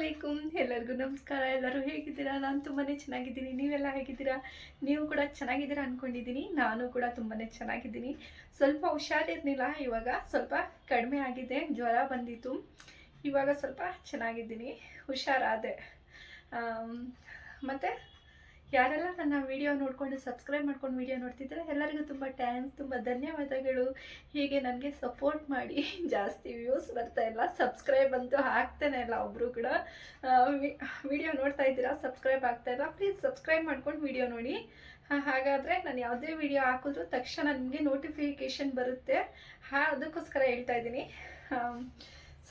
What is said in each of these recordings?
ಅಲೈಕುಮ್ ಎಲ್ಲರಿಗೂ ನಮಸ್ಕಾರ. ಎಲ್ಲರೂ ಹೇಗಿದ್ದೀರಾ? ನಾನು ತುಂಬಾ ಚೆನ್ನಾಗಿದ್ದೀನಿ. ನೀವೆಲ್ಲ ಹೇಗಿದ್ದೀರಾ? ನೀವು ಕೂಡ ಚೆನ್ನಾಗಿದ್ದೀರಾ ಅಂದ್ಕೊಂಡಿದ್ದೀನಿ ನಾನು ಕೂಡ ತುಂಬಾ ಚೆನ್ನಾಗಿದ್ದೀನಿ. ಸ್ವಲ್ಪ ಹುಷಾರಿರಲಿಲ್ಲ. ಇವಾಗ ಸ್ವಲ್ಪ ಕಡಿಮೆ ಆಗಿದೆ. ಜ್ವರ ಬಂದಿತ್ತು. ಇವಾಗ ಸ್ವಲ್ಪ ಚೆನ್ನಾಗಿದ್ದೀನಿ. ಹುಷಾರಾದೆ. ಮತ್ತು ಮತ್ತೆ? ಯಾರೆಲ್ಲ ನನ್ನ ವಿಡಿಯೋ ನೋಡ್ಕೊಂಡು ಸಬ್ಸ್ಕ್ರೈಬ್ ಮಾಡ್ಕೊಂಡು ವಿಡಿಯೋ ನೋಡ್ತಿದ್ರೆ ಎಲ್ಲರಿಗೂ ತುಂಬ ಥ್ಯಾಂಕ್ಸ್ ತುಂಬ ಧನ್ಯವಾದಗಳು. ಹೀಗೆ ನನಗೆ ಸಪೋರ್ಟ್ ಮಾಡಿ ಜಾಸ್ತಿ ವ್ಯೂಸ್ ಬರ್ತಾ ಇಲ್ಲ ಸಬ್ಸ್ಕ್ರೈಬ್ ಅಂತೂ ಆಗ್ತಾನೆ ಇಲ್ಲ ಒಬ್ಬರು ಕೂಡ. ವಿಡಿಯೋ ನೋಡ್ತಾ ಇದ್ದೀರಾ ಸಬ್ಸ್ಕ್ರೈಬ್ ಆಗ್ತಾ ಇಲ್ಲ ಪ್ಲೀಸ್ ಸಬ್ಸ್ಕ್ರೈಬ್ ಮಾಡ್ಕೊಂಡು ವಿಡಿಯೋ ನೋಡಿ. ಹಾಗಾದರೆ ನಾನು ಯಾವುದೇ ವಿಡಿಯೋ ಹಾಕಿದ್ರು ತಕ್ಷಣ ನಿಮಗೆ ನೋಟಿಫಿಕೇಷನ್ ಬರುತ್ತೆ. ಹಾ, ಅದಕ್ಕೋಸ್ಕರ ಹೇಳ್ತಾ ಇದ್ದೀನಿ.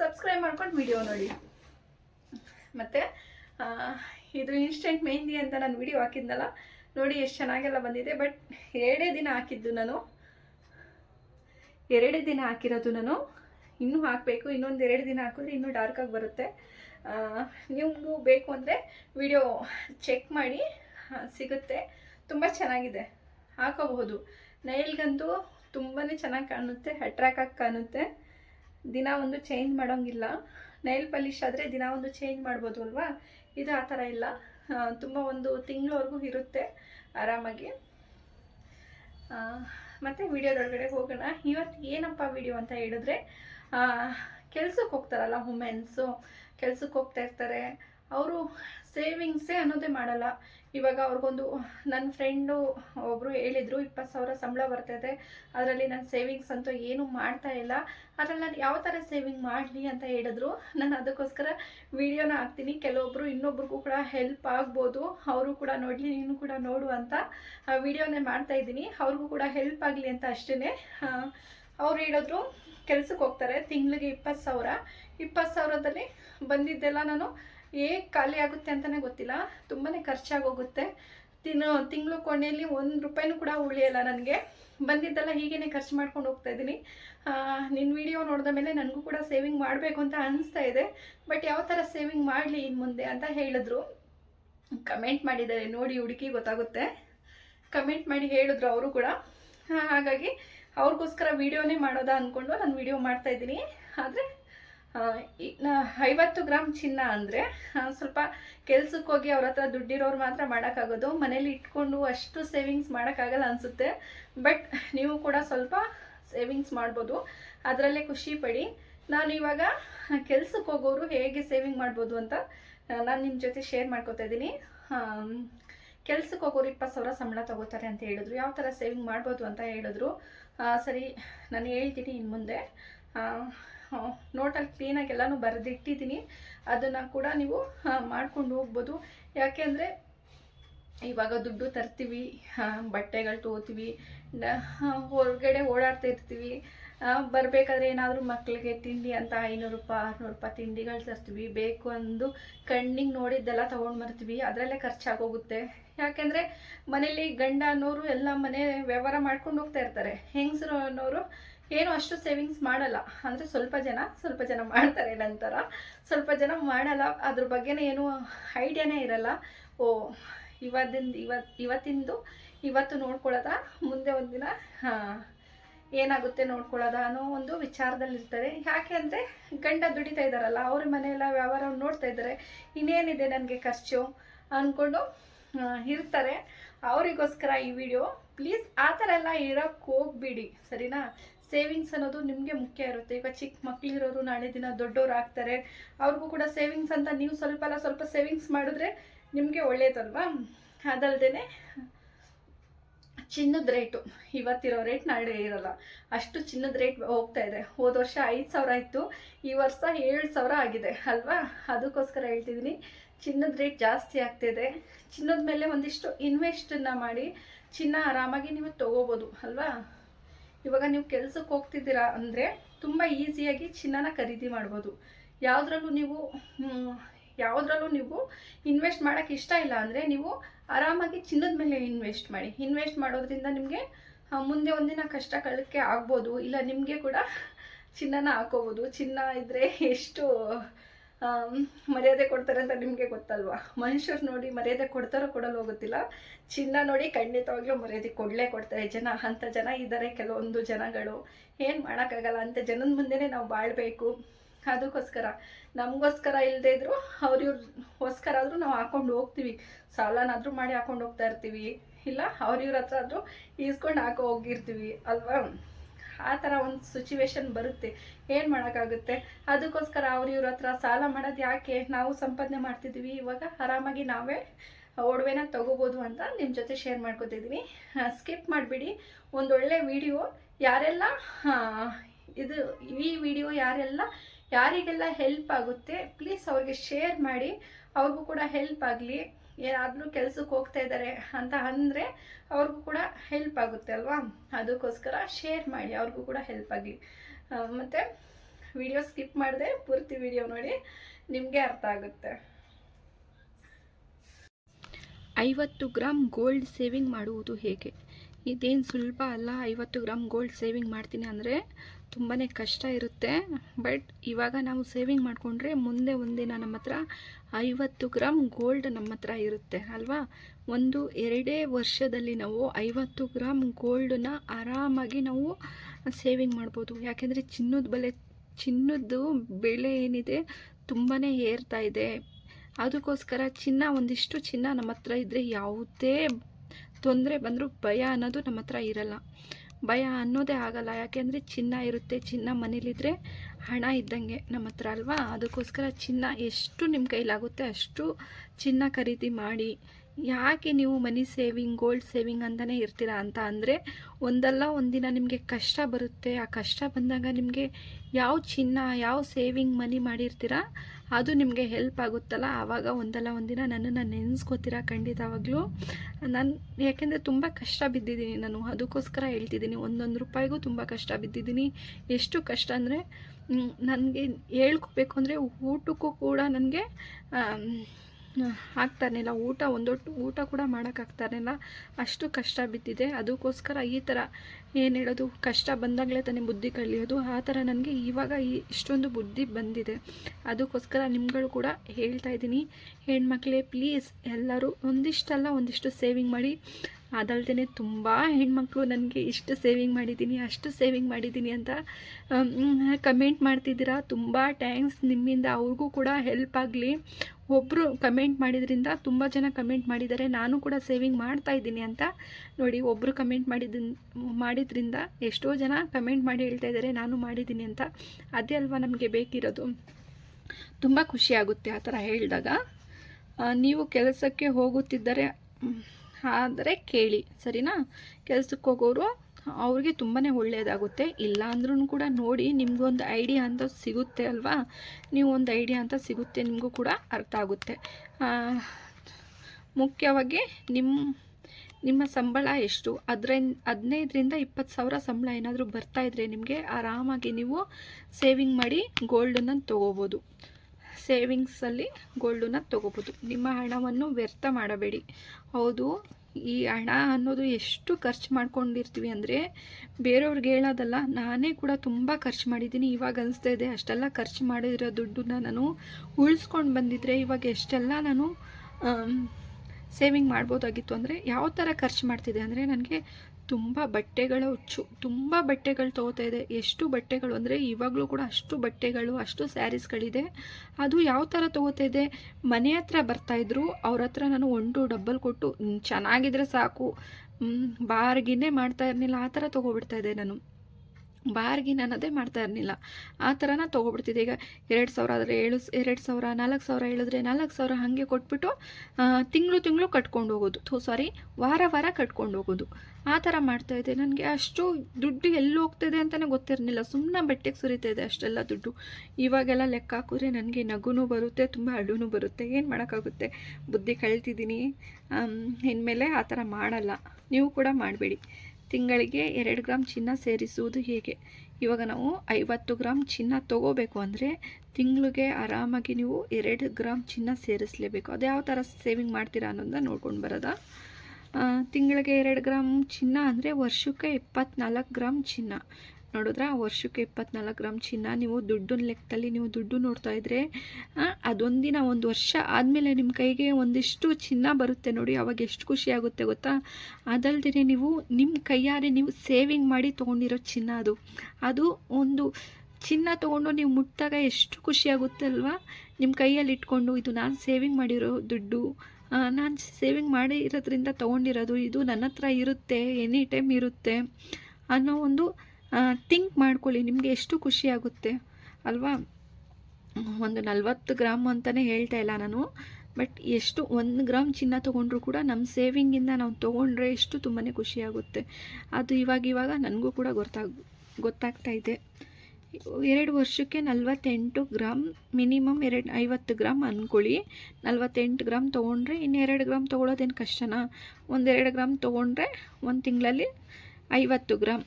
ಸಬ್ಸ್ಕ್ರೈಬ್ ಮಾಡ್ಕೊಂಡು ವಿಡಿಯೋ ನೋಡಿ. ಮತ್ತು ಇದು ಇನ್ಸ್ಟೆಂಟ್ ಮೆಹಂದಿ ಅಂತ ನಾನು ವಿಡಿಯೋ ಹಾಕಿದ್ನಲ್ಲ. ನೋಡಿ ಎಷ್ಟು ಚೆನ್ನಾಗೆಲ್ಲ ಬಂದಿದೆ. ಬಟ್ ಎರಡೇ ದಿನ ಹಾಕಿದ್ದು ನಾನು. ಎರಡೇ ದಿನ ಹಾಕಿರೋದು ನಾನು. ಇನ್ನೂ ಹಾಕಬೇಕು. ಇನ್ನೊಂದು ಎರಡು ದಿನ ಹಾಕಿದ್ರೆ ಇನ್ನೂ ಡಾರ್ಕಾಗಿ ಬರುತ್ತೆ. ನಿಮಗೂ ಬೇಕು ಅಂದರೆ ವಿಡಿಯೋ ಚೆಕ್ ಮಾಡಿ ಸಿಗುತ್ತೆ. ತುಂಬ ಚೆನ್ನಾಗಿದೆ. ಹಾಕೋಬಹುದು. ನೈಲ್ಗಂತೂ ತುಂಬಾ ಚೆನ್ನಾಗಿ ಕಾಣುತ್ತೆ. ಅಟ್ರ್ಯಾಕ್ಟಾಗಿ ಕಾಣುತ್ತೆ. ದಿನ ಒಂದು ಚೇಂಜ್ ಮಾಡೋಂಗಿಲ್ಲ. ನೈಲ್ ಪಾಲಿಶ್ ಆದರೆ ದಿನ ಒಂದು ಚೇಂಜ್ ಮಾಡ್ಬೋದು ಅಲ್ವಾ? ಇದು ಆ ಥರ ಇಲ್ಲ. ತುಂಬ ಒಂದು ತಿಂಗಳವರೆಗೂ ಇರುತ್ತೆ ಆರಾಮಾಗಿ. ಮತ್ತು ವಿಡಿಯೋದೊಳಗಡೆ ಹೋಗೋಣ. ಇವತ್ತು ಏನಪ್ಪ ವಿಡಿಯೋ ಅಂತ ಹೇಳಿದ್ರೆ ಕೆಲ್ಸಕ್ಕೆ ಹೋಗ್ತಾರಲ್ಲ ವುಮೆನ್ಸು ಕೆಲ್ಸಕ್ಕೆ ಹೋಗ್ತಾ ಇರ್ತಾರೆ. ಅವರು ಸೇವಿಂಗ್ಸೇ ಅನ್ನೋದೇ ಮಾಡಲ್ಲ. ಇವಾಗ ಅವ್ರಿಗೊಂದು ನನ್ನ ಫ್ರೆಂಡು ಒಬ್ಬರು ಹೇಳಿದರು, ಇಪ್ಪತ್ತು ಸಾವಿರ ಸಂಬಳ ಬರ್ತದೆ, ಅದರಲ್ಲಿ ನಾನು ಸೇವಿಂಗ್ಸ್ ಅಂತೂ ಏನೂ ಮಾಡ್ತಾ ಇಲ್ಲ, ಅದರಲ್ಲಿ ನಾನು ಯಾವ ಥರ ಸೇವಿಂಗ್ ಮಾಡಲಿ ಅಂತ ಹೇಳಿದ್ರು. ನಾನು ಅದಕ್ಕೋಸ್ಕರ ವಿಡಿಯೋನ ಹಾಕ್ತೀನಿ ಕೆಲವೊಬ್ಬರು ಇನ್ನೊಬ್ರಿಗೂ ಕೂಡ ಹೆಲ್ಪ್ ಆಗ್ಬೋದು, ಅವರು ಕೂಡ ನೋಡಲಿ, ನೀನು ಕೂಡ ನೋಡು ಅಂತ ವಿಡಿಯೋನೇ ಮಾಡ್ತಾ ಇದ್ದೀನಿ, ಅವ್ರಿಗೂ ಕೂಡ ಹೆಲ್ಪ್ ಆಗಲಿ ಅಂತ ಅಷ್ಟೇ ಅವ್ರು ಹೇಳಿದ್ರು ಕೆಲ್ಸಕ್ಕೆ ಹೋಗ್ತಾರೆ, ತಿಂಗಳಿಗೆ ಇಪ್ಪತ್ತು ಸಾವಿರ. ಇಪ್ಪತ್ತು ಸಾವಿರದಲ್ಲಿ ಬಂದಿದ್ದೆಲ್ಲ ನಾನು ಹೇಗೆ ಖಾಲಿ ಆಗುತ್ತೆ ಅಂತಲೇ ಗೊತ್ತಿಲ್ಲ. ತುಂಬಾ ಖರ್ಚಾಗೋಗುತ್ತೆ. ತಿನ್ನು, ತಿಂಗಳು ಕೊನೆಯಲ್ಲಿ ಒಂದು ರೂಪಾಯಿನೂ ಕೂಡ ಉಳಿಯಲ್ಲ ನನಗೆ. ಬಂದಿದ್ದೆಲ್ಲ ಹೀಗೇನೆ ಖರ್ಚು ಮಾಡ್ಕೊಂಡು ಹೋಗ್ತಾ ಇದ್ದೀನಿ. ನಿನ್ನ ವಿಡಿಯೋ ನೋಡಿದ ಮೇಲೆ ನನಗೂ ಕೂಡ ಸೇವಿಂಗ್ ಮಾಡಬೇಕು ಅಂತ ಅನಿಸ್ತಾ ಇದೆ. ಬಟ್ ಯಾವ ಥರ ಸೇವಿಂಗ್ ಮಾಡಲಿ ಇನ್ನು ಮುಂದೆ ಅಂತ ಹೇಳಿದ್ರು. ಕಮೆಂಟ್ ಮಾಡಿದ್ದಾರೆ. ನೋಡಿ ಹುಡುಕಿ ಗೊತ್ತಾಗುತ್ತೆ. ಕಮೆಂಟ್ ಮಾಡಿ ಹೇಳಿದ್ರು ಅವರು ಕೂಡ. ಹಾಗಾಗಿ ಅವ್ರಿಗೋಸ್ಕರ ವಿಡಿಯೋನೇ ಮಾಡೋದಾ ಅಂದ್ಕೊಂಡು ನಾನು ವಿಡಿಯೋ ಮಾಡ್ತಾ ಇದ್ದೀನಿ. ಆದರೆ ಐವತ್ತು ಗ್ರಾಮ್ ಚಿನ್ನ ಅಂದರೆ ಸ್ವಲ್ಪ ಕೆಲ್ಸಕ್ಕೆ ಹೋಗಿ ಅವ್ರ ಹತ್ರ ದುಡ್ಡಿರೋರು ಮಾತ್ರ ಮಾಡೋಕ್ಕಾಗೋದು. ಮನೇಲಿ ಇಟ್ಕೊಂಡು ಅಷ್ಟು ಸೇವಿಂಗ್ಸ್ ಮಾಡೋಕ್ಕಾಗಲ್ಲ ಅನಿಸುತ್ತೆ. ಬಟ್ ನೀವು ಕೂಡ ಸ್ವಲ್ಪ ಸೇವಿಂಗ್ಸ್ ಮಾಡ್ಬೋದು. ಅದರಲ್ಲೇ ಖುಷಿ ಪಡಿ. ನಾನು ಇವಾಗ ಕೆಲ್ಸಕ್ಕೆ ಹೋಗೋರು ಹೇಗೆ ಸೇವಿಂಗ್ ಮಾಡ್ಬೋದು ಅಂತ ನಾನು ನಿಮ್ಮ ಜೊತೆ ಶೇರ್ ಮಾಡ್ಕೋತಾ ಇದ್ದೀನಿ. ಕೆಲ್ಸಕ್ಕೆ ಹೋಗೋರು ಇಪ್ಪತ್ತು ಸಾವಿರ ಸಂಬಳ ತಗೋತಾರೆ ಅಂತ ಹೇಳಿದ್ರು. ಯಾವ ಥರ ಸೇವಿಂಗ್ ಮಾಡ್ಬೋದು ಅಂತ ಹೇಳಿದ್ರು. ಸರಿ, ನಾನು ಹೇಳ್ತೀನಿ ಇನ್ನು ಮುಂದೆ. ನೋಟಲ್ಲಿ ಕ್ಲೀನಾಗಿ ಎಲ್ಲನೂ ಬರೆದಿಟ್ಟಿದ್ದೀನಿ ಅದನ್ನು ಕೂಡ ನೀವು ಮಾಡ್ಕೊಂಡು ಹೋಗ್ಬೋದು. ಯಾಕೆಂದರೆ ಇವಾಗ ದುಡ್ಡು ತರ್ತೀವಿ ಬಟ್ಟೆಗಳು ತೊಗೋತೀವಿ ಹೊರಗಡೆ ಓಡಾಡ್ತಾ ಇರ್ತೀವಿ. ಬರಬೇಕಾದ್ರೆ ಏನಾದರೂ ಮಕ್ಕಳಿಗೆ ತಿಂಡಿ ಅಂತ ಐನೂರು ರೂಪಾಯಿ, ಆರುನೂರು ರೂಪಾಯಿ ತಿಂಡಿಗಳು ತರ್ತೀವಿ. ಬೇಕು ಅಂದು ಕಣ್ಣಿಗೆ ನೋಡಿದ್ದೆಲ್ಲ ತೊಗೊಂಡು ಬರ್ತೀವಿ. ಅದರಲ್ಲೇ ಖರ್ಚಾಗೋಗುತ್ತೆ. ಯಾಕೆಂದರೆ ಮನೇಲಿ ಗಂಡ ಅನ್ನೋರು ಎಲ್ಲ ಮನೆ ವ್ಯವಹಾರ ಮಾಡ್ಕೊಂಡು ಹೋಗ್ತಾ ಇರ್ತಾರೆ. ಹೆಂಗಸರು ಅನ್ನೋರು ಏನು ಅಷ್ಟು ಸೇವಿಂಗ್ಸ್ ಮಾಡಲ್ಲ. ಅಂದರೆ ಸ್ವಲ್ಪ ಜನ ಸ್ವಲ್ಪ ಜನ ಮಾಡ್ತಾರೆ ನಂತರ. ಸ್ವಲ್ಪ ಜನ ಮಾಡಲ್ಲ, ಅದ್ರ ಬಗ್ಗೆನೇ ಏನು ಐಡಿಯಾನೇ ಇರಲ್ಲ. ಓ ಇವತ್ತಿಂದ ಇವತ್ತು ಇವತ್ತಿಂದು, ಇವತ್ತು ನೋಡ್ಕೊಳ್ಳೋದ ಮುಂದೆ ಒಂದಿನ ಏನಾಗುತ್ತೆ ನೋಡ್ಕೊಳ್ಳೋದ ಅನ್ನೋ ಒಂದು ವಿಚಾರದಲ್ಲಿರ್ತಾರೆ. ಯಾಕೆ ಅಂದರೆ ಗಂಡ ದುಡಿತಾ ಇದ್ದಾರಲ್ಲ, ಅವ್ರ ಮನೆಯೆಲ್ಲ ವ್ಯವಹಾರ ನೋಡ್ತಾ ಇದ್ದಾರೆ. ಇನ್ನೇನಿದೆ ನನಗೆ ಖರ್ಚು ಅಂದ್ಕೊಂಡು ಇರ್ತಾರೆ. ಅವರಿಗೋಸ್ಕರ ಈ ವಿಡಿಯೋ ಪ್ಲೀಸ್ ಆ ಥರ ಎಲ್ಲ ಇರೋಕ್ಕೆ ಹೋಗ್ಬಿಡಿ. ಸರಿನಾ? ಸೇವಿಂಗ್ಸ್ ಅನ್ನೋದು ನಿಮಗೆ ಮುಖ್ಯ ಇರುತ್ತೆ. ಈಗ ಚಿಕ್ಕ ಮಕ್ಕಳಿರೋರು ನಾಳೆ ದಿನ ದೊಡ್ಡವರು ಆಗ್ತಾರೆ. ಅವ್ರಿಗೂ ಕೂಡ ಸೇವಿಂಗ್ಸ್ ಅಂತ ನೀವು ಸ್ವಲ್ಪ ಅಲ್ಲ, ಸ್ವಲ್ಪ ಸೇವಿಂಗ್ಸ್ ಮಾಡಿದ್ರೆ ನಿಮಗೆ ಒಳ್ಳೇದಲ್ವಾ? ಅದಲ್ದೇ ಚಿನ್ನದ ರೇಟು. ಇವತ್ತಿರೋ ರೇಟ್ ನಾಳೆ ಇರಲ್ಲ. ಅಷ್ಟು ಚಿನ್ನದ ರೇಟ್ ಹೋಗ್ತಾ ಇದೆ. ಹೋದ ವರ್ಷ ಐದು ಸಾವಿರ ಇತ್ತು. ಈ ವರ್ಷ ಏಳು ಸಾವಿರ ಆಗಿದೆ. ಅಲ್ವಾ? ಅದಕ್ಕೋಸ್ಕರ ಹೇಳ್ತಿದ್ದೀನಿ. ಚಿನ್ನದ ರೇಟ್ ಜಾಸ್ತಿ ಆಗ್ತಿದೆ ಚಿನ್ನದ ಮೇಲೆ ಒಂದಿಷ್ಟು ಇನ್ವೆಸ್ಟನ್ನು ಮಾಡಿ ಚಿನ್ನ ಆರಾಮಾಗಿ ನೀವು ತೊಗೋಬೋದು. ಅಲ್ವಾ? ಇವಾಗ ನೀವು ಕೆಲ್ಸಕ್ಕೆ ಹೋಗ್ತಿದ್ದೀರಾ ಅಂದರೆ ತುಂಬ ಈಸಿಯಾಗಿ ಚಿನ್ನನ ಖರೀದಿ ಮಾಡ್ಬೋದು. ಯಾವುದ್ರಲ್ಲೂ ನೀವು ಯಾವುದ್ರಲ್ಲೂ ನೀವು ಇನ್ವೆಸ್ಟ್ ಮಾಡೋಕ್ಕೆ ಇಷ್ಟ ಇಲ್ಲ ಅಂದರೆ ನೀವು ಆರಾಮಾಗಿ ಚಿನ್ನದ ಮೇಲೆ ಇನ್ವೆಸ್ಟ್ ಮಾಡಿ. ಇನ್ವೆಸ್ಟ್ ಮಾಡೋದ್ರಿಂದ ನಿಮಗೆ ಮುಂದೆ ಒಂದಿನ ಕಷ್ಟ ಕಳಕ್ಕೆ ಆಗ್ಬೋದು. ಇಲ್ಲ ನಿಮಗೆ ಕೂಡ ಚಿನ್ನನ ಹಾಕೋಬೋದು. ಚಿನ್ನ ಇದ್ದರೆ ಎಷ್ಟು ಮರ್ಯಾದೆ ಕೊಡ್ತಾರೆ ಅಂತ ನಿಮಗೆ ಗೊತ್ತಲ್ವಾ? ಮನುಷ್ಯರು ನೋಡಿ ಮರ್ಯಾದೆ ಕೊಡ್ತಾರೋ ಕೊಡಲು ಹೋಗುತ್ತಿಲ್ಲ ಚಿನ್ನ ನೋಡಿ ಖಂಡಿತವಾಗ್ಲೂ ಮರ್ಯಾದೆ ಕೊಡಲೇ ಕೊಡ್ತಾರೆ ಜನ. ಅಂಥ ಜನ ಇದ್ದಾರೆ ಕೆಲವೊಂದು ಜನಗಳು. ಏನು ಮಾಡೋಕ್ಕಾಗಲ್ಲ. ಅಂಥ ಜನದ ಮುಂದೆನೇ ನಾವು ಬಾಳಬೇಕು. ಅದಕ್ಕೋಸ್ಕರ. ನಮಗೋಸ್ಕರ ಇಲ್ಲದೆ ಇದ್ರು ಅವ್ರ ಇವ್ರಿಗೋಸ್ಕರ ಆದರೂ ನಾವು ಹಾಕೊಂಡು ಹೋಗ್ತೀವಿ. ಸಾಲನಾದರೂ ಮಾಡಿ ಹಾಕೊಂಡು ಹೋಗ್ತಾ ಇರ್ತೀವಿ. ಇಲ್ಲ ಅವ್ರ ಇವ್ರ ಹತ್ರ ಆದರೂ ಈಸ್ಕೊಂಡು ಹಾಕೋ ಹೋಗಿರ್ತೀವಿ. ಅಲ್ವಾ? ಆ ಥರ ಒಂದು ಸಿಚುವೇಶನ್ ಬರುತ್ತೆ. ಏನು ಮಾಡೋಕ್ಕಾಗುತ್ತೆ? ಅದಕ್ಕೋಸ್ಕರ ಅವ್ರ ಇವ್ರ ಹತ್ರ ಸಾಲ ಮಾಡೋದು ಯಾಕೆ? ನಾವು ಸಂಪಾದನೆ ಮಾಡ್ತಿದ್ವಿ, ಇವಾಗ ಆರಾಮಾಗಿ ನಾವೇ ಒಡವೆನ ತಗೋಬೋದು ಅಂತ ನಿಮ್ಮ ಜೊತೆ ಶೇರ್ ಮಾಡ್ಕೊತಿದ್ದೀನಿ ಸ್ಕಿಪ್ ಮಾಡಿಬಿಡಿ. ಒಂದೊಳ್ಳೆ ವಿಡಿಯೋ ಯಾರೆಲ್ಲ ಇದು ಈ ವಿಡಿಯೋ ಯಾರೆಲ್ಲ ಯಾರಿಗೆಲ್ಲ ಹೆಲ್ಪ್ ಆಗುತ್ತೆ ಪ್ಲೀಸ್ ಅವ್ರಿಗೆ ಶೇರ್ ಮಾಡಿ. ಅವ್ರಿಗೂ ಕೂಡ ಹೆಲ್ಪ್ ಆಗಲಿ. ಏನಾದರೂ ಕೆಲಸಕ್ಕೆ ಹೋಗ್ತಾ ಇದ್ದಾರೆ ಅಂತ ಅಂದರೆ ಅವ್ರಿಗೂ ಕೂಡ ಹೆಲ್ಪ್ ಆಗುತ್ತೆ ಅಲ್ವಾ? ಅದಕ್ಕೋಸ್ಕರ ಶೇರ್ ಮಾಡಿ, ಅವ್ರಿಗೂ ಕೂಡ ಹೆಲ್ಪ್ ಆಗಲಿ ಮತ್ತು ವಿಡಿಯೋ ಸ್ಕಿಪ್ ಮಾಡಿದೆ ಪೂರ್ತಿ ವಿಡಿಯೋ ನೋಡಿ, ನಿಮಗೆ ಅರ್ಥ ಆಗುತ್ತೆ. ಐವತ್ತು ಗ್ರಾಮ್ ಗೋಲ್ಡ್ ಸೇವಿಂಗ್ ಮಾಡುವುದು ಹೇಗೆ? ಇದೇನು ಸುಲಭ ಅಲ್ಲ, ಐವತ್ತು ಗ್ರಾಮ್ ಗೋಲ್ಡ್ ಸೇವಿಂಗ್ ಮಾಡ್ತೀನಿ ಅಂದರೆ ತುಂಬಾ ಕಷ್ಟ ಇರುತ್ತೆ. ಬಟ್ ಇವಾಗ ನಾವು ಸೇವಿಂಗ್ ಮಾಡಿಕೊಂಡ್ರೆ ಮುಂದೆ ಒಂದಿನ ನಮ್ಮ ಹತ್ರ ಐವತ್ತು ಗ್ರಾಮ್ ಗೋಲ್ಡ್ ನಮ್ಮ ಹತ್ರ ಇರುತ್ತೆ, ಅಲ್ವಾ? ಒಂದು ಎರಡೇ ವರ್ಷದಲ್ಲಿ ನಾವು ಐವತ್ತು ಗ್ರಾಮ್ ಗೋಲ್ಡನ್ನ ಆರಾಮಾಗಿ ನಾವು ಸೇವಿಂಗ್ ಮಾಡ್ಬೋದು. ಯಾಕೆಂದರೆ ಚಿನ್ನದ ಬೆಲೆ, ಚಿನ್ನದ್ದು ಬೆಲೆ ಏನಿದೆ ತುಂಬಾ ಏರ್ತಾ ಇದೆ. ಅದಕ್ಕೋಸ್ಕರ ಚಿನ್ನ, ಒಂದಿಷ್ಟು ಚಿನ್ನ ನಮ್ಮ ಹತ್ರ ಇದ್ದರೆ ಯಾವುದೇ ತೊಂದರೆ ಬಂದರೂ ಭಯ ಅನ್ನೋದು ನಮ್ಮ ಹತ್ರ ಇರಲ್ಲ. ಭಯ ಅನ್ನೋದೇ ಆಗಲ್ಲ. ಯಾಕೆಂದರೆ ಚಿನ್ನ ಇರುತ್ತೆ, ಚಿನ್ನ ಮನೇಲಿದ್ದರೆ ಹಣ ಇದ್ದಂಗೆ ನಮ್ಮ ಹತ್ರ ಅಲ್ವಾ? ಅದಕ್ಕೋಸ್ಕರ ಚಿನ್ನ ಎಷ್ಟು ನಿಮ್ಮ ಕೈಲಾಗುತ್ತೆ ಅಷ್ಟು ಚಿನ್ನ ಖರೀದಿ ಮಾಡಿ ಯಾಕೆ ನೀವು ಮನಿ ಸೇವಿಂಗ್ ಗೋಲ್ಡ್ ಸೇವಿಂಗ್ ಅಂತಲೇ ಇರ್ತೀರಾ ಅಂತ ಅಂದರೆ ಒಂದಲ್ಲ ಒಂದಿನ ನಿಮಗೆ ಕಷ್ಟ ಬರುತ್ತೆ. ಆ ಕಷ್ಟ ಬಂದಾಗ ನಿಮಗೆ ಯಾವ ಚಿನ್ನ, ಯಾವ ಸೇವಿಂಗ್ ಮನಿ ಮಾಡಿರ್ತೀರಾ, ಅದು ನಿಮಗೆ ಹೆಲ್ಪ್ ಆಗುತ್ತಲ್ಲ. ಆವಾಗ ಒಂದಲ್ಲ ಒಂದಿನ ನನ್ನನ್ನು ನೆನೆಸ್ಕೋತೀರಾ ಖಂಡಿತವಾಗ್ಲೂ. ನಾನು ಯಾಕೆಂದರೆ ತುಂಬ ಕಷ್ಟ ಬಿದ್ದಿದ್ದೀನಿ ನಾನು. ಅದಕ್ಕೋಸ್ಕರ ಹೇಳ್ತಿದ್ದೀನಿ. ಒಂದೊಂದು ರೂಪಾಯಿಗೂ ತುಂಬ ಕಷ್ಟ ಬಿದ್ದಿದ್ದೀನಿ. ಎಷ್ಟು ಕಷ್ಟ ಅಂದರೆ ನನಗೆ ಹೇಳ್ಕೋಬೇಕು ಅಂದರೆ ಊಟಕ್ಕೂ ಕೂಡ ನನಗೆ ಆಗ್ತಾ ಇರಲಿಲ್ಲ ಊಟ ಒಂದೊಟ್ಟು ಊಟ ಕೂಡ ಮಾಡೋಕ್ಕಾಗ್ತಾ ಇರಲಿಲ್ಲ ಅಷ್ಟು ಕಷ್ಟ ಬಿದ್ದಿದೆ. ಅದಕ್ಕೋಸ್ಕರ ಈ ಥರ ಏನು ಹೇಳೋದು? ಕಷ್ಟ ಬಂದಾಗಲೇ ತಾನೇ ಬುದ್ಧಿ ಕಳಿಯೋದು. ಆ ಥರ ನನಗೆ ಇವಾಗ ಈ ಇಷ್ಟೊಂದು ಬುದ್ಧಿ ಬಂದಿದೆ. ಅದಕ್ಕೋಸ್ಕರ ನಿಮ್ಗಳು ಕೂಡ ಹೇಳ್ತಾ ಇದ್ದೀನಿ. ಹೆಣ್ಮಕ್ಳೇ ಪ್ಲೀಸ್ ಎಲ್ಲರೂ ಒಂದಿಷ್ಟಲ್ಲ ಒಂದಿಷ್ಟು ಸೇವಿಂಗ್ ಮಾಡಿ. ಅದಲ್ದೇ ತುಂಬ ಹೆಣ್ಮಕ್ಳು ನನಗೆ ಇಷ್ಟು ಸೇವಿಂಗ್ ಮಾಡಿದ್ದೀನಿ, ಅಷ್ಟು ಸೇವಿಂಗ್ ಮಾಡಿದ್ದೀನಿ ಅಂತ ಕಮೆಂಟ್ ಮಾಡ್ತಿದ್ದೀರಾ? ತುಂಬ ಥ್ಯಾಂಕ್ಸ್ ನಿಮ್ಮಿಂದ. ಅವ್ರಿಗೂ ಕೂಡ ಹೆಲ್ಪ್ ಆಗಲಿ. ಒಬ್ಬರು ಕಮೆಂಟ್ ಮಾಡಿದ್ರಿಂದ ತುಂಬ ಜನ ಕಮೆಂಟ್ ಮಾಡಿದ್ದಾರೆ ನಾನು ಕೂಡ ಸೇವಿಂಗ್ ಮಾಡ್ತಾ ಇದ್ದೀನಿ ಅಂತ ನೋಡಿ ಒಬ್ಬರು ಕಮೆಂಟ್ ಮಾಡಿದ ಮಾಡಿದ್ರಿಂದ ಎಷ್ಟೋ ಜನ ಕಮೆಂಟ್ ಮಾಡಿ ಹೇಳ್ತಾ ಇದ್ದಾರೆ, ನಾನು ಮಾಡಿದ್ದೀನಿ ಅಂತ. ಅದೇ ಅಲ್ವಾ ನಮಗೆ ಬೇಕಿರೋದು. ತುಂಬ ಖುಷಿಯಾಗುತ್ತೆ ಆ ಥರ ಹೇಳಿದಾಗ. ನೀವು ಕೆಲಸಕ್ಕೆ ಹೋಗುತ್ತಿದ್ದರೆ ಆದರೆ ಕೇಳಿ, ಸರಿನಾ? ಕೆಲಸಕ್ಕೆ ಹೋಗೋರು ಅವ್ರಿಗೆ ತುಂಬಾ ಒಳ್ಳೆಯದಾಗುತ್ತೆ ಇಲ್ಲ ಅಂದ್ರೂ ಕೂಡ ನೋಡಿ ನಿಮಗೊಂದು ಐಡಿಯಾ ಅಂತ ಸಿಗುತ್ತೆ ಅಲ್ವಾ? ನೀವು ಒಂದು ಐಡಿಯಾ ಅಂತ ಸಿಗುತ್ತೆ ನಿಮಗೂ ಕೂಡ ಅರ್ಥ ಆಗುತ್ತೆ. ಮುಖ್ಯವಾಗಿ ನಿಮ್ಮ ನಿಮ್ಮ ಸಂಬಳ ಎಷ್ಟು? ಅದರಿಂದ ಹದಿನೈದರಿಂದ ಇಪ್ಪತ್ತು ಸಾವಿರ ಸಂಬಳ ಏನಾದರೂ ಬರ್ತಾ ಇದ್ದರೆ ನಿಮಗೆ ಆರಾಮಾಗಿ ನೀವು ಸೇವಿಂಗ್ ಮಾಡಿ ಗೋಲ್ಡನ್ನು ತೊಗೋಬೋದು. ಸೇವಿಂಗ್ಸಲ್ಲಿ ಗೋಲ್ಡನ್ನು ತೊಗೋಬೋದು. ನಿಮ್ಮ ಹಣವನ್ನು ವ್ಯರ್ಥ ಮಾಡಬೇಡಿ. ಹೌದು ಈ ಹಣ ಅನ್ನೋದು ಎಷ್ಟು ಖರ್ಚು ಮಾಡ್ಕೊಂಡಿರ್ತೀವಿ ಅಂದರೆ ಬೇರೆಯವ್ರಿಗೆ ಹೇಳೋದಲ್ಲ, ನಾನೇ ಕೂಡ ತುಂಬ ಖರ್ಚು ಮಾಡಿದ್ದೀನಿ, ಇವಾಗ ಅನಿಸ್ತಾ ಇದೆ ಅಷ್ಟೆಲ್ಲ ಖರ್ಚು ಮಾಡಿರೋ ದುಡ್ಡನ್ನ ನಾನು ಉಳಿಸ್ಕೊಂಡು ಬಂದಿದ್ದರೆ ಇವಾಗ ಎಷ್ಟೆಲ್ಲ ನಾನು ಸೇವಿಂಗ್ ಮಾಡ್ಬೋದಾಗಿತ್ತು ಅಂದರೆ ಯಾವ ಥರ ಖರ್ಚು ಮಾಡ್ತಿದ್ದೆ ಅಂದರೆ, ನನಗೆ ತುಂಬ ಬಟ್ಟೆಗಳ ಹುಚ್ಚು ತುಂಬ ಬಟ್ಟೆಗಳು ತೊಗೋತಾ ಇದೆ. ಎಷ್ಟು ಬಟ್ಟೆಗಳು ಅಂದರೆ ಇವಾಗಲೂ ಕೂಡ ಅಷ್ಟು ಬಟ್ಟೆಗಳು ಅಷ್ಟು ಸ್ಯಾರೀಸ್ಗಳಿದೆ. ಅದು ಯಾವ ಥರ ತೊಗೋತಾ ಇದೆ? ಮನೆ ಹತ್ರ ಬರ್ತಾಯಿದ್ರು ಅವ್ರ ಹತ್ರ ನಾನು ಒಂದು ಡಬ್ಬಲ್ ಕೊಟ್ಟು "ಹ್ಮ್, ಚೆನ್ನಾಗಿದ್ರೆ ಸಾಕು. ಬಾರ್ಗಿನೇ ಮಾಡ್ತಾ ಇರಲಿಲ್ಲ. ಆ ಥರ ತೊಗೊಬಿಡ್ತಾ ಇದ್ದೆ ನಾನು. ಬಾರ್ಗಿನ್ ಅನ್ನೋದೇ ಮಾಡ್ತಾ ಇರಲಿಲ್ಲ. ಆ ಥರನ ತೊಗೊಬಿಡ್ತಿದ್ದೆ. ಈಗ ಎರಡು ಸಾವಿರ ಆದರೆ ಏಳು ಎರಡು ಸಾವಿರ, ನಾಲ್ಕು ಸಾವಿರ ಹೇಳಿದ್ರೆ ನಾಲ್ಕು ಸಾವಿರ ಹಾಗೆ ಕೊಟ್ಬಿಟ್ಟು ತಿಂಗಳು ತಿಂಗಳು ಕಟ್ಕೊಂಡು ಹೋಗೋದು. ಥೂ, ಸಾರಿ, ವಾರ ವಾರ ಕಟ್ಕೊಂಡು ಹೋಗೋದು. ಆ ಥರ ಮಾಡ್ತಾಯಿದ್ದೆ ನನಗೆ ಅಷ್ಟು ದುಡ್ಡು ಎಲ್ಲಿ ಹೋಗ್ತಿದೆ ಅಂತಲೇ ಗೊತ್ತಿರಲಿಲ್ಲ. ಸುಮ್ಮನೆ ಬಟ್ಟೆಗೆ ಸುರಿತಾ ಇದೆ ಅಷ್ಟೆಲ್ಲ ದುಡ್ಡು. ಇವಾಗೆಲ್ಲ ಲೆಕ್ಕ ಹಾಕಿದ್ರೆ ನನಗೆ ನಗುನೂ ಬರುತ್ತೆ, ತುಂಬ ಅಳುನೂ ಬರುತ್ತೆ. ಏನು ಮಾಡೋಕ್ಕಾಗುತ್ತೆ? ಬುದ್ಧಿ ಕಳ್ತಿದ್ದೀನಿ. ಇನ್ಮೇಲೆ ಆ ಥರ ಮಾಡಲ್ಲ. ನೀವು ಕೂಡ ಮಾಡಬೇಡಿ. ತಿಂಗಳಿಗೆ ಎರಡು ಗ್ರಾಮ್ ಚಿನ್ನ ಸೇರಿಸುವುದು ಹೇಗೆ? ಇವಾಗ ನಾವು ಐವತ್ತು ಗ್ರಾಮ್ ಚಿನ್ನ ತೊಗೋಬೇಕು ಅಂದರೆ ತಿಂಗಳಿಗೆ ಆರಾಮಾಗಿ ನೀವು ಎರಡು ಗ್ರಾಮ್ ಚಿನ್ನ ಸೇರಿಸಲೇಬೇಕು. ಅದು ಯಾವ ಥರ ಸೇವಿಂಗ್ ಮಾಡ್ತೀರಾ ಅನ್ನೋದನ್ನ ನೋಡ್ಕೊಂಡು ಬರೋದಾ. ತಿಂಗಳಿಗೆ ಎರಡು ಗ್ರಾಮ್ ಚಿನ್ನ ಅಂದರೆ ವರ್ಷಕ್ಕೆ ಇಪ್ಪತ್ನಾಲ್ಕು ಗ್ರಾಮ್ ಚಿನ್ನ. ನೋಡಿದ್ರ ವರ್ಷಕ್ಕೆ ಇಪ್ಪತ್ನಾಲ್ಕು ಗ್ರಾಮ್ ಚಿನ್ನ, ನೀವು ದುಡ್ಡಿನ ಲೆಕ್ಕದಲ್ಲಿ ನೀವು ದುಡ್ಡು ನೋಡ್ತಾ ಇದ್ರೆ ಅದೊಂದಿನ ಒಂದು ವರ್ಷ ಆದಮೇಲೆ ನಿಮ್ಮ ಕೈಗೆ ಒಂದಿಷ್ಟು ಚಿನ್ನ ಬರುತ್ತೆ ನೋಡಿ, ಅವಾಗ ಎಷ್ಟು ಖುಷಿ ಆಗುತ್ತೆ ಗೊತ್ತಾ? ಅದಲ್ದೇ ನೀವು ನಿಮ್ಮ ಕೈಯಾರೆ ನೀವು ಸೇವಿಂಗ್ ಮಾಡಿ ತೊಗೊಂಡಿರೋ ಚಿನ್ನ ಅದು. ಅದು ಒಂದು ಚಿನ್ನ ತೊಗೊಂಡು ನೀವು ಮುಟ್ಟಿದಾಗ ಎಷ್ಟು ಖುಷಿಯಾಗುತ್ತೆ ಅಲ್ವಾ? ನಿಮ್ಮ ಕೈಯಲ್ಲಿ ಇಟ್ಕೊಂಡು ಇದು ನಾನು ಸೇವಿಂಗ್ ಮಾಡಿರೋ ದುಡ್ಡು ನಾನು ಸೇವಿಂಗ್ ಮಾಡಿ ಇರೋದ್ರಿಂದ ತೊಗೊಂಡಿರೋದು, ಇದು ನನ್ನ ಹತ್ರ ಇರುತ್ತೆ ಎನಿ ಟೈಮ್ ಇರುತ್ತೆ ಅನ್ನೋ ಒಂದು ಥಿಂಕ್ ಮಾಡ್ಕೊಳ್ಳಿ, ನಿಮಗೆ ಎಷ್ಟು ಖುಷಿಯಾಗುತ್ತೆ ಅಲ್ವಾ? ಒಂದು ನಲ್ವತ್ತು ಗ್ರಾಮ್ ಅಂತಲೇ ಹೇಳ್ತಾ ಇಲ್ಲ ನಾನು ಬಟ್ ಎಷ್ಟು, ಒಂದು ಗ್ರಾಮ್ ಚಿನ್ನ ತೊಗೊಂಡ್ರೂ ಕೂಡ ನಮ್ಮ ಸೇವಿಂಗಿಂದ ನಾವು ತೊಗೊಂಡ್ರೆ ಎಷ್ಟು ತುಂಬಾ ಖುಷಿಯಾಗುತ್ತೆ ಅದು ಇವಾಗ ಇವಾಗ ನನಗೂ ಕೂಡ ಗೊತ್ತಾಗ, ಗೊತ್ತಾಗ್ತಾ ಇದೆ. ಎರಡು ವರ್ಷಕ್ಕೆ ನಲ್ವತ್ತೆಂಟು ಗ್ರಾಮ್, ಮಿನಿಮಮ್ ಎರಡು, ಐವತ್ತು ಗ್ರಾಮ್ ಅಂದ್ಕೊಳ್ಳಿ ನಲ್ವತ್ತೆಂಟು ಗ್ರಾಮ್ ತೊಗೊಂಡ್ರೆ ಇನ್ನೆರಡು ಗ್ರಾಮ್ ತೊಗೊಳೋದೇನು ಕಷ್ಟನಾ? ಒಂದೆರಡು ಗ್ರಾಮ್ ತೊಗೊಂಡ್ರೆ ಒಂದು ತಿಂಗಳಲ್ಲಿ ಐವತ್ತು ಗ್ರಾಮ್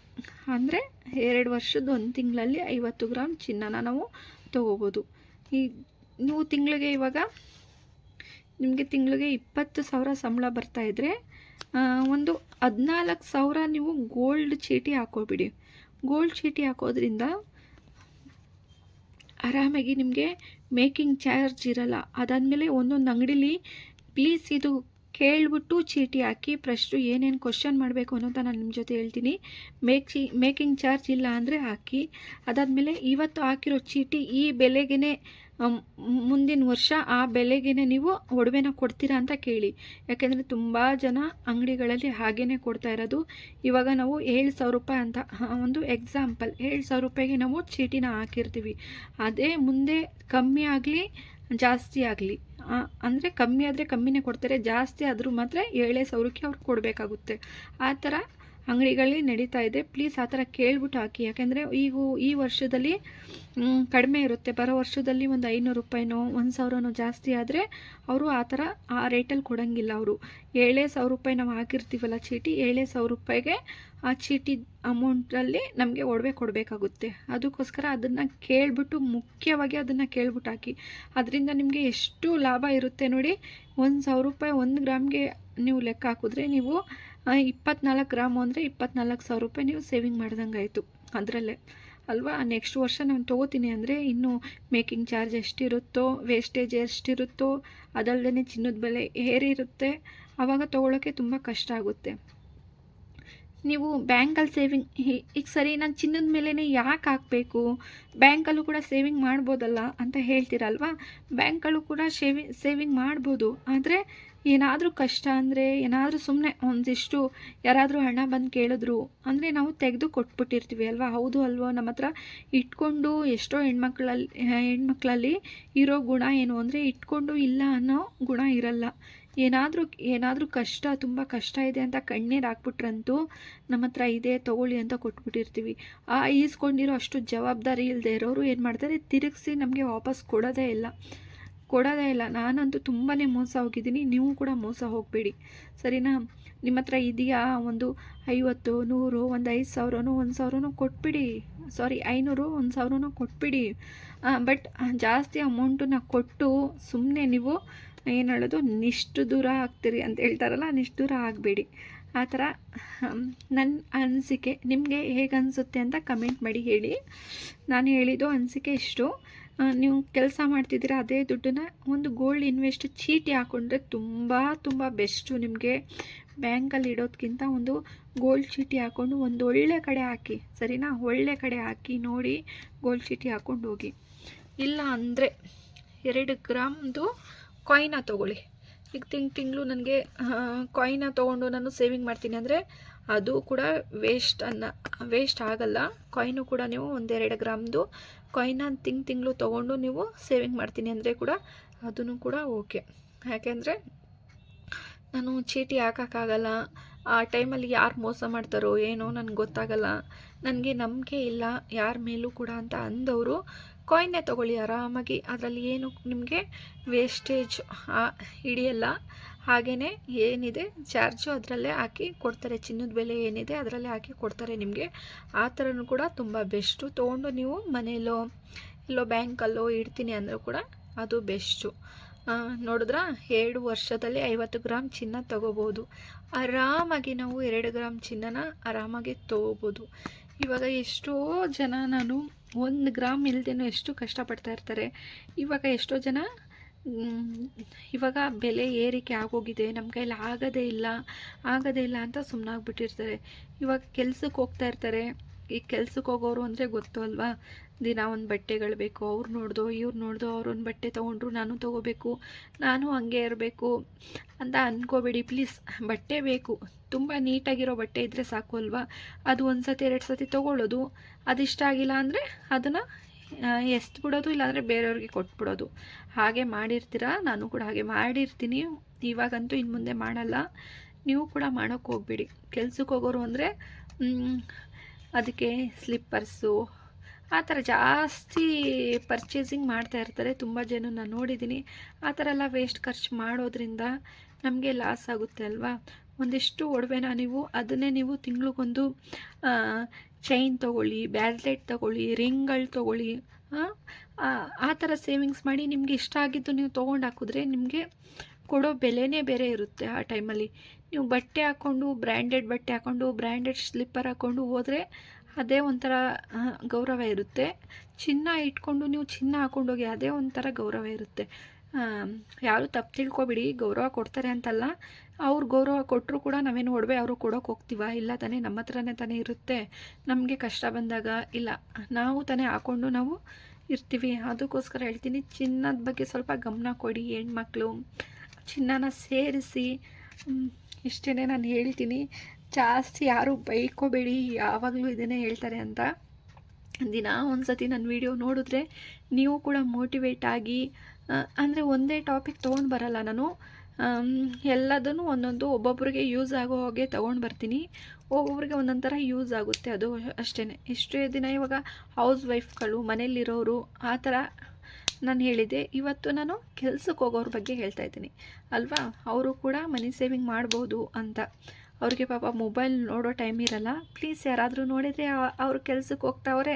ಅಂದರೆ ಎರಡು ವರ್ಷದ ಒಂದು ತಿಂಗಳಲ್ಲಿ ಐವತ್ತು ಗ್ರಾಮ್ ಚಿನ್ನನ ನಾವು ತೊಗೋಬೋದು. ಈ ನೀವು ತಿಂಗಳಿಗೆ ಇವಾಗ, ನಿಮಗೆ ತಿಂಗಳಿಗೆ ಇಪ್ಪತ್ತು ಸಾವಿರ ಸಂಬಳ ಬರ್ತಾಯಿದ್ರೆ ಒಂದು ಹದಿನಾಲ್ಕು ಸಾವಿರ ನೀವು ಗೋಲ್ಡ್ ಚೀಟಿ ಹಾಕೋಬಿಡಿ. ಗೋಲ್ಡ್ ಚೀಟಿ ಹಾಕೋದ್ರಿಂದ ಆರಾಮಾಗಿ ನಿಮಗೆ ಮೇಕಿಂಗ್ ಚಾರ್ಜ್ ಇರಲ್ಲ. ಅದಾದಮೇಲೆ ಒಂದೊಂದು ಅಂಗಡೀಲಿ ಪ್ಲೀಸ್ ಇದು ಕೇಳಿಬಿಟ್ಟು ಚೀಟಿ ಹಾಕಿ ಫಸ್ಟು ಏನೇನು ಕ್ವಶನ್ ಮಾಡಬೇಕು ಅನ್ನೋದು ನಾನು ನಿಮ್ಮ ಜೊತೆ ಹೇಳ್ತೀನಿ. ಮೇಕ್ ಮೇಕಿಂಗ್ ಚಾರ್ಜ್ ಇಲ್ಲ ಅಂದರೆ ಹಾಕಿ. ಅದಾದಮೇಲೆ ಇವತ್ತು ಹಾಕಿರೋ ಚೀಟಿ ಈ ಬೆಲೆಗೇ ಮುಂದಿನ ವರ್ಷ ಆ ಬೆಲೆಗೇ ನೀವು ಒಡವೆನ ಕೊಡ್ತೀರಾ ಅಂತ ಕೇಳಿ. ಯಾಕೆಂದರೆ ತುಂಬ ಜನ ಅಂಗಡಿಗಳಲ್ಲಿ ಹಾಗೇ ಕೊಡ್ತಾ ಇರೋದು. ಇವಾಗ ನಾವು ಏಳು ಸಾವಿರ ರೂಪಾಯಿ ಅಂತ ಒಂದು ಎಕ್ಸಾಂಪಲ್ ಏಳು ಸಾವಿರ ರೂಪಾಯಿಗೆ ನಾವು ಚೀಟಿನ ಹಾಕಿರ್ತೀವಿ. ಅದೇ ಮುಂದೆ ಕಮ್ಮಿ ಆಗಲಿ ಜಾಸ್ತಿ ಆಗಲಿ. ಅಂದರೆ ಕಮ್ಮಿ ಆದರೆ ಕಮ್ಮಿನೇ ಕೊಡ್ತಾರೆ, ಜಾಸ್ತಿ ಆದರೂ ಮಾತ್ರ ಏಳೇ ಸಾವಿರಕ್ಕೆ ಅವ್ರು ಕೊಡಬೇಕಾಗುತ್ತೆ. ಆ ಥರ ಅಂಗಡಿಗಳಲ್ಲಿ ನಡೀತಾ ಇದೆ. ಪ್ಲೀಸ್ ಆ ಥರ ಕೇಳ್ಬಿಟ್ಟು ಹಾಕಿ. ಯಾಕೆಂದರೆ ಈಗ ಈ ವರ್ಷದಲ್ಲಿ ಕಡಿಮೆ ಇರುತ್ತೆ. ಬರೋ ವರ್ಷದಲ್ಲಿ ಒಂದು ಐನೂರು ರೂಪಾಯಿನೋ, ಒಂದು ಸಾವಿರನೋ ಜಾಸ್ತಿ ಆದರೆ ಅವರು ಆ ಥರ ಆ ರೇಟಲ್ಲಿ ಕೊಡೋಂಗಿಲ್ಲ ಅವರು. ಏಳೇ ಸಾವಿರ ರೂಪಾಯಿ ನಾವು ಹಾಕಿರ್ತೀವಲ್ಲ ಚೀಟಿ, ಏಳೇ ಸಾವಿರ ರೂಪಾಯಿಗೆ ಆ ಚೀಟಿ ಅಮೌಂಟಲ್ಲಿ ನಮಗೆ ಒಡವೆ ಕೊಡಬೇಕಾಗುತ್ತೆ. ಅದಕ್ಕೋಸ್ಕರ ಅದನ್ನು ಕೇಳಿಬಿಟ್ಟು, ಮುಖ್ಯವಾಗಿ ಅದನ್ನು ಕೇಳ್ಬಿಟ್ಟು ಹಾಕಿ. ಅದರಿಂದ ನಿಮಗೆ ಎಷ್ಟು ಲಾಭ ಇರುತ್ತೆ ನೋಡಿ, ಒಂದು ಸಾವಿರ ರೂಪಾಯಿ ಒಂದು ಗ್ರಾಮ್ಗೆ ನೀವು ಲೆಕ್ಕ ಹಾಕಿದ್ರೆ ನೀವು ಇಪ್ಪತ್ನಾಲ್ಕು ಗ್ರಾಮು ಅಂದರೆ ಇಪ್ಪತ್ನಾಲ್ಕು ಸಾವಿರ ರೂಪಾಯಿ ನೀವು ಸೇವಿಂಗ್ ಮಾಡ್ದಂಗೆ ಆಯಿತು. ಅದರಲ್ಲೇ. ಅಲ್ವಾ? ನೆಕ್ಸ್ಟ್ ವರ್ಷ ನಾನು ತೊಗೋತೀನಿ ಅಂದರೆ ಇನ್ನೂ ಮೇಕಿಂಗ್ ಚಾರ್ಜ್ ಎಷ್ಟಿರುತ್ತೋ ವೇಸ್ಟೇಜ್ ಎಷ್ಟಿರುತ್ತೋ ಅದಲ್ಲದೆ ಚಿನ್ನದ ಬೆಲೆ ಏರಿರುತ್ತೆ ಆವಾಗ ತೊಗೊಳೋಕ್ಕೆ ತುಂಬ ಕಷ್ಟ ಆಗುತ್ತೆ. ನೀವು ಬ್ಯಾಂಕಲ್ಲಿ ಸೇವಿಂಗ್ ಈಗ ಸರಿ ನಾನು ಚಿನ್ನದ ಮೇಲೇ ಯಾಕೆ ಹಾಕಬೇಕು? ಬ್ಯಾಂಕಲ್ಲೂ ಕೂಡ ಸೇವಿಂಗ್ ಮಾಡ್ಬೋದಲ್ಲ ಅಂತ ಹೇಳ್ತೀರಲ್ವಾ? ಬ್ಯಾಂಕಲ್ಲೂ ಕೂಡ ಸೇವಿಂಗ್ ಸೇವಿಂಗ್ ಮಾಡ್ಬೋದು. ಆದರೆ ಏನಾದರೂ ಕಷ್ಟ ಅಂದರೆ, ಏನಾದರೂ ಸುಮ್ಮನೆ ಒಂದಿಷ್ಟು ಯಾರಾದರೂ ಹಣ ಬಂದು ಕೇಳಿದ್ರು ಅಂದರೆ ನಾವು ತೆಗೆದು ಕೊಟ್ಬಿಟ್ಟಿರ್ತೀವಿ ಅಲ್ವಾ? ಹೌದು ಅಲ್ವೋ? ನಮ್ಮ ಹತ್ರ ಇಟ್ಕೊಂಡು ಎಷ್ಟೋ ಹೆಣ್ಮಕ್ಳಲ್ಲಿ ಹೆಣ್ಮಕ್ಳಲ್ಲಿ ಇರೋ ಗುಣ ಏನು ಅಂದರೆ, ಇಟ್ಕೊಂಡು ಇಲ್ಲ ಅನ್ನೋ ಗುಣ ಇರಲ್ಲ. ಏನಾದರೂ ಏನಾದರೂ ಕಷ್ಟ, ತುಂಬ ಕಷ್ಟ ಇದೆ ಅಂತ ಕಣ್ಣೀರು ಹಾಕ್ಬಿಟ್ರಂತೂ ನಮ್ಮ ಹತ್ರ ಇದೆ, ತೊಗೊಳ್ಳಿ ಅಂತ ಕೊಟ್ಬಿಟ್ಟಿರ್ತೀವಿ. ಆ ಈಸ್ಕೊಂಡಿರೋ ಅಷ್ಟು ಜವಾಬ್ದಾರಿ ಇಲ್ಲದೆ ಇರೋರು ಏನು ಮಾಡ್ತಾರೆ? ತಿರುಗಿಸಿ ನಮಗೆ ವಾಪಸ್ ಕೊಡೋದೇ ಇಲ್ಲ. ಕೊಡೋದೇ ಇಲ್ಲ. ನಾನಂತೂ ತುಂಬಾ ಮೋಸ ಹೋಗಿದ್ದೀನಿ. ನೀವು ಕೂಡ ಮೋಸ ಹೋಗಬೇಡಿ. ಸರಿನಾ? ನಿಮ್ಮ ಹತ್ರ ಇದೆಯಾ? ಒಂದು ಐವತ್ತು, ನೂರು, ಒಂದು ಐದು ಸಾವಿರನೋ, ಒಂದು ಸಾವಿರನೋ ಕೊಟ್ಬಿಡಿ. ಸಾರಿ, ಐನೂರು, ಒಂದು ಸಾವಿರನೋ ಕೊಟ್ಬಿಡಿ. ಬಟ್ ಜಾಸ್ತಿ ಅಮೌಂಟನ್ನ ಕೊಟ್ಟು ಸುಮ್ಮನೆ ನೀವು ಏನು ಹೇಳೋದು ನಿಷ್ಟು ದೂರ ಆಗ್ತೀರಿ ಅಂತ ಹೇಳ್ತಾರಲ್ಲ ನಿಷ್ಟು ದೂರ ಆಗಬೇಡಿ. ಆ ಥರ ನನ್ನ ಅನಿಸಿಕೆ. ನಿಮಗೆ ಹೇಗೆ ಅನಿಸುತ್ತೆ ಅಂತ ಕಮೆಂಟ್ ಮಾಡಿ ಹೇಳಿ. ನಾನು ಹೇಳಿದ್ದು ಅನಿಸಿಕೆ ಇಷ್ಟು. ನೀವು ಕೆಲಸ ಮಾಡ್ತಿದ್ದೀರಾ ಅದೇ ದುಡ್ಡನ್ನ ಒಂದು ಗೋಲ್ಡ್ ಇನ್ವೆಸ್ಟ್ ಚೀಟಿ ಹಾಕ್ಕೊಂಡ್ರೆ ತುಂಬ ತುಂಬ ಬೆಸ್ಟು ನಿಮಗೆ. ಬ್ಯಾಂಕಲ್ಲಿ ಇಡೋದಕ್ಕಿಂತ ಒಂದು ಗೋಲ್ಡ್ ಚೀಟಿ ಹಾಕ್ಕೊಂಡು ಒಂದು ಒಳ್ಳೆ ಕಡೆ ಹಾಕಿ, ಸರಿನಾ? ಒಳ್ಳೆ ಕಡೆ ಹಾಕಿ ನೋಡಿ ಗೋಲ್ಡ್ ಚೀಟಿ ಹಾಕ್ಕೊಂಡು ಹೋಗಿ. ಇಲ್ಲ ಅಂದರೆ ಎರಡು ಗ್ರಾಮ್ದು ಕಾಯಿನ ತೊಗೊಳ್ಳಿ. ಈಗ ತಿಂಗ್, ತಿಂಗಳು ನನಗೆ ಕಾಯಿನ ತೊಗೊಂಡು ನಾನು ಸೇವಿಂಗ್ ಮಾಡ್ತೀನಿ ಅಂದರೆ ಅದು ಕೂಡ ವೇಸ್ಟ್ ಅನ್ನ ವೇಸ್ಟ್ ಆಗಲ್ಲ. ಕಾಯಿನು ಕೂಡ ನೀವು ಒಂದೆರಡು ಗ್ರಾಮ್ದು ಕಾಯಿನ ತಿಂಗ್ ತಿಂಗಳು ತೊಗೊಂಡು ನೀವು ಸೇವಿಂಗ್ ಮಾಡ್ತೀನಿ ಅಂದರೆ ಕೂಡ ಅದನ್ನು ಕೂಡ ಓಕೆ ಯಾಕೆಂದರೆ ನಾನು ಚೀಟಿ ಹಾಕೋಕ್ಕಾಗಲ್ಲ ಆ ಟೈಮಲ್ಲಿ ಯಾರು ಮೋಸ ಮಾಡ್ತಾರೋ ಏನೋ ನನಗೆ ಗೊತ್ತಾಗಲ್ಲ. ನನಗೆ ನಂಬಿಕೆ ಇಲ್ಲ, ಯಾರ ಮೇಲೂ ಕೂಡ ಅಂತ ಅಂದವರು ಕಾಯಿನ್ನೇ ತೊಗೊಳ್ಳಿ ಆರಾಮಾಗಿ. ಅದರಲ್ಲಿ ಏನು ನಿಮಗೆ ವೇಸ್ಟೇಜ್ ಹಿಡಿಯಲ್ಲ. ಹಾಗೆಯೇ ಏನಿದೆ? ಚಾರ್ಜು ಅದರಲ್ಲೇ ಹಾಕಿ ಕೊಡ್ತಾರೆ. ಚಿನ್ನದ ಬೆಲೆ ಏನಿದೆ ಅದರಲ್ಲೇ ಹಾಕಿ ಕೊಡ್ತಾರೆ ನಿಮಗೆ. ಆ ಥರನೂ ಕೂಡ ತುಂಬ ಬೆಸ್ಟು. ತೊಗೊಂಡು ನೀವು ಮನೆಯಲ್ಲೋ ಇಲ್ಲೋ ಬ್ಯಾಂಕಲ್ಲೋ ಇಡ್ತೀನಿ ಅಂದರೂ ಕೂಡ ಅದು ಬೆಸ್ಟು. ನೋಡಿದ್ರ? ಎರಡು ವರ್ಷದಲ್ಲಿ ಐವತ್ತು ಗ್ರಾಮ್ ಚಿನ್ನ ತೊಗೋಬೋದು. ಆರಾಮಾಗಿ ನಾವು ಎರಡು ಗ್ರಾಮ್ ಚಿನ್ನನ ಆರಾಮಾಗಿ ತೊಗೋಬೋದು. ಇವಾಗ ಎಷ್ಟೋ ಜನ ನಾನು ಒಂದು ಗ್ರಾಮ್ ಇಲ್ಲದೇನೋ ಎಷ್ಟು ಕಷ್ಟಪಡ್ತಾ ಇರ್ತಾರೆ. ಇವಾಗ ಎಷ್ಟೋ ಜನ ಇವಾಗ ಬೆಲೆ ಏರಿಕೆ ಆಗೋಗಿದೆ ನಮ್ಮ ಕೈಲಿ ಆಗೋದೇ ಇಲ್ಲ ಆಗೋದೇ ಇಲ್ಲ ಅಂತ ಸುಮ್ಮನಾಗ್ಬಿಟ್ಟಿರ್ತಾರೆ ಇವಾಗ ಕೆಲ್ಸಕ್ಕೆ ಹೋಗ್ತಾ ಇರ್ತಾರೆ. ಈ ಕೆಲ್ಸಕ್ಕೆ ಹೋಗೋರು ಅಂದರೆ ಗೊತ್ತು ಅಲ್ವಾ? ದಿನ ಒಂದು ಬಟ್ಟೆಗಳು ಬೇಕು ಅವ್ರು ನೋಡ್ದೋ, ಇವ್ರು ನೋಡ್ದೋ ಅವ್ರೊಂದು ಬಟ್ಟೆ ತೊಗೊಂಡ್ರು ನಾನು ತೊಗೋಬೇಕು, ನಾನು ಹಂಗೆ ಇರಬೇಕು ಅಂತ ಅಂದ್ಕೋಬೇಡಿ ಪ್ಲೀಸ್, ಬಟ್ಟೆ ಬೇಕು. ತುಂಬ ನೀಟಾಗಿರೋ ಬಟ್ಟೆ ಇದ್ದರೆ ಸಾಕು ಅಲ್ವಾ? ಅದು ಒಂದು ಸತಿ ಎರಡು ಸತಿ ತೊಗೊಳ್ಳೋದು ಇಷ್ಟ ಆಗಿಲ್ಲ ಅಂದರೆ ಅದನ್ನು ಎಸ್ದು ಬಿಡೋದು ಇಲ್ಲಾಂದರೆ ಬೇರೆಯವ್ರಿಗೆ ಕೊಟ್ಬಿಡೋದು. ಹಾಗೆ ಮಾಡಿರ್ತೀರ? ನಾನು ಕೂಡ ಹಾಗೆ ಮಾಡಿರ್ತೀನಿ. ಇವಾಗಂತೂ ಇನ್ನು ಮುಂದೆ ಮಾಡಲ್ಲ. ನೀವು ಕೂಡ ಮಾಡೋಕ್ಕೆ ಹೋಗ್ಬಿಡಿ. ಕೆಲ್ಸಕ್ಕೆ ಹೋಗೋರು ಅಂದರೆ ಅದಕ್ಕೆ ಸ್ಲಿಪ್ಪರ್ಸು, ಆ ಥರ ಜಾಸ್ತಿ ಪರ್ಚೇಸಿಂಗ್ ಮಾಡ್ತಾ ಇರ್ತಾರೆ. ತುಂಬ ಜನ ನಾನು ನೋಡಿದ್ದೀನಿ. ಆ ಥರ ಎಲ್ಲ ವೇಸ್ಟ್ ಖರ್ಚು ಮಾಡೋದ್ರಿಂದ ನಮಗೆ ಲಾಸ್ ಆಗುತ್ತೆ ಅಲ್ವಾ? ಒಂದಿಷ್ಟು ಒಡವೆನ ನೀವು ಅದನ್ನೇ ನೀವು ತಿಂಗಳಿಗೊಂದು ಚೈನ್ ತೊಗೊಳ್ಳಿ ಬ್ಯಾಸ್ಲೆಟ್ ತೊಗೊಳ್ಳಿ ರಿಂಗ್ಗಳು ತೊಗೊಳ್ಳಿ, ಆ ಥರ ಸೇವಿಂಗ್ಸ್ ಮಾಡಿ ನಿಮಗೆ ಇಷ್ಟ ಆಗಿದ್ದು ನೀವು ತೊಗೊಂಡು ಹಾಕಿದ್ರೆ ನಿಮಗೆ ಕೊಡೋ ಬೆಲೆನೇ ಬೇರೆ ಇರುತ್ತೆ ಆ ಟೈಮಲ್ಲಿ ನೀವು ಬಟ್ಟೆ ಹಾಕ್ಕೊಂಡು ಬ್ರ್ಯಾಂಡೆಡ್ ಬಟ್ಟೆ ಹಾಕ್ಕೊಂಡು ಬ್ರ್ಯಾಂಡೆಡ್ ಸ್ಲಿಪ್ಪರ್ ಹಾಕ್ಕೊಂಡು ಹೋದರೆ ಅದೇ ಒಂಥರ ಗೌರವ ಇರುತ್ತೆ. ಚಿನ್ನ ಇಟ್ಕೊಂಡು ನೀವು ಚಿನ್ನ ಹಾಕ್ಕೊಂಡೋಗಿ ಅದೇ ಒಂಥರ ಗೌರವ ಇರುತ್ತೆ. ಯಾರು ತಪ್ಪು ತಿಳ್ಕೊಬಿಡಿ, ಗೌರವ ಕೊಡ್ತಾರೆ ಅಂತಲ್ಲ, ಅವ್ರು ಗೌರವ ಕೊಟ್ಟರು ಕೂಡ ನಾವೇನು ಒಡವೆ ಅವರು ಕೊಡೋಕೆ ಹೋಗ್ತೀವ? ಇಲ್ಲ ತಾನೇ ನಮ್ಮ ಹತ್ರನೇ ತಾನೇ ಇರುತ್ತೆ. ನಮಗೆ ಕಷ್ಟ ಬಂದಾಗ, ಇಲ್ಲ, ನಾವು ತಾನೇ ಹಾಕ್ಕೊಂಡು ನಾವು ಇರ್ತೀವಿ. ಅದಕ್ಕೋಸ್ಕರ ಹೇಳ್ತೀನಿ, ಚಿನ್ನದ ಬಗ್ಗೆ ಸ್ವಲ್ಪ ಗಮನ ಕೊಡಿ ಹೆಣ್ಮಕ್ಳು. ಚಿನ್ನನ ಸೇರಿಸಿ ಇಷ್ಟೇ ನಾನು ಹೇಳ್ತೀನಿ. ಜಾಸ್ತಿ ಯಾರು ಬೈಕೋಬೇಡಿ, ಯಾವಾಗಲೂ ಇದನ್ನೇ ಹೇಳ್ತಾರೆ ಅಂತ. ದಿನ ಒಂದು ಸತಿ ನನ್ನ ವಿಡಿಯೋ ನೋಡಿದ್ರೆ, ನೀವು ಕೂಡ ಮೋಟಿವೇಟ್ ಆಗಿ ಅಂದರೆ ಒಂದೇ ಟಾಪಿಕ್ ತೊಗೊಂಡು ಬರಲ್ಲ ನಾನು. ಎಲ್ಲದನ್ನು ಒಂದೊಂದು ಒಬ್ಬೊಬ್ಬರಿಗೆ ಯೂಸ್ ಆಗೋ ಹಾಗೆ ತೊಗೊಂಡು ಬರ್ತೀನಿ. ಒಬ್ಬೊಬ್ರಿಗೆ ಒಂದೊಂದು ಥರ ಯೂಸ್ ಆಗುತ್ತೆ ಅದು ಅಷ್ಟೇ ಇಷ್ಟೇ ದಿನ ಇವಾಗ ಹೌಸ್ ವೈಫ್ಗಳು ಮನೇಲಿರೋರು ಆ ಥರ ನಾನು ಹೇಳಿದೆ ಇವತ್ತು ನಾನು ಕೆಲ್ಸಕ್ಕೆ ಹೋಗೋರ ಬಗ್ಗೆ ಹೇಳ್ತಾ ಇದ್ದೀನಿ. ಅಲ್ವಾ? ಅವರು ಕೂಡ ಮನಿ ಸೇವಿಂಗ್ ಮಾಡ್ಬೋದು ಅಂತ. ಅವ್ರಿಗೆ ಪಾಪ ಮೊಬೈಲ್ ನೋಡೋ ಟೈಮ್ ಇರಲ್ಲ. ಪ್ಲೀಸ್ ಯಾರಾದರೂ ನೋಡಿದರೆ ಅವ್ರ ಕೆಲ್ಸಕ್ಕೆ ಹೋಗ್ತಾವ್ರೆ.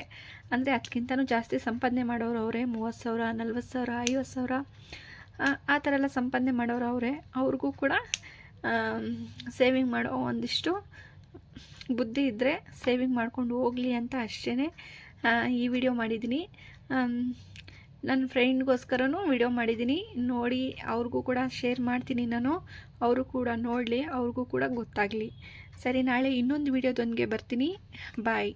ಅಂದರೆ ಅದಕ್ಕಿಂತನೂ ಜಾಸ್ತಿ ಸಂಪಾದನೆ ಮಾಡೋರು ಅವರೇ. ಮೂವತ್ತು ಸಾವಿರ, ನಲ್ವತ್ತು ಸಾವಿರ, ಐವತ್ತು ಸಾವಿರ. ಆ- ಥರ ಎಲ್ಲ ಸಂಪಾದನೆ ಮಾಡೋರು ಅವರೇ. ಅವ್ರಿಗೂ ಕೂಡ ಸೇವಿಂಗ್ ಮಾಡೋ ಒಂದಿಷ್ಟು ಬುದ್ಧಿ ಇದ್ದರೆ ಸೇವಿಂಗ್ ಮಾಡ್ಕೊಂಡು ಹೋಗಲಿ ಅಂತ ಅಷ್ಟೇ ಈ ವಿಡಿಯೋ ಮಾಡಿದ್ದೀನಿ. ನನ್ನ ಫ್ರೆಂಡ್ಗೋಸ್ಕರನೂ ವಿಡಿಯೋ ಮಾಡಿದ್ದೀನಿ. ನೋಡಿ, ಅವ್ರಿಗೂ ಕೂಡ ಶೇರ್ ಮಾಡ್ತೀನಿ ನಾನು. ಅವರು ಕೂಡ ನೋಡಲಿ ಅವ್ರಿಗೂ ಕೂಡ ಗೊತ್ತಾಗಲಿ. ಸರಿ ನಾಳೆ ಇನ್ನೊಂದು ವಿಡಿಯೋದೊಂದಿಗೆ ಬರ್ತೀನಿ. ಬಾಯ್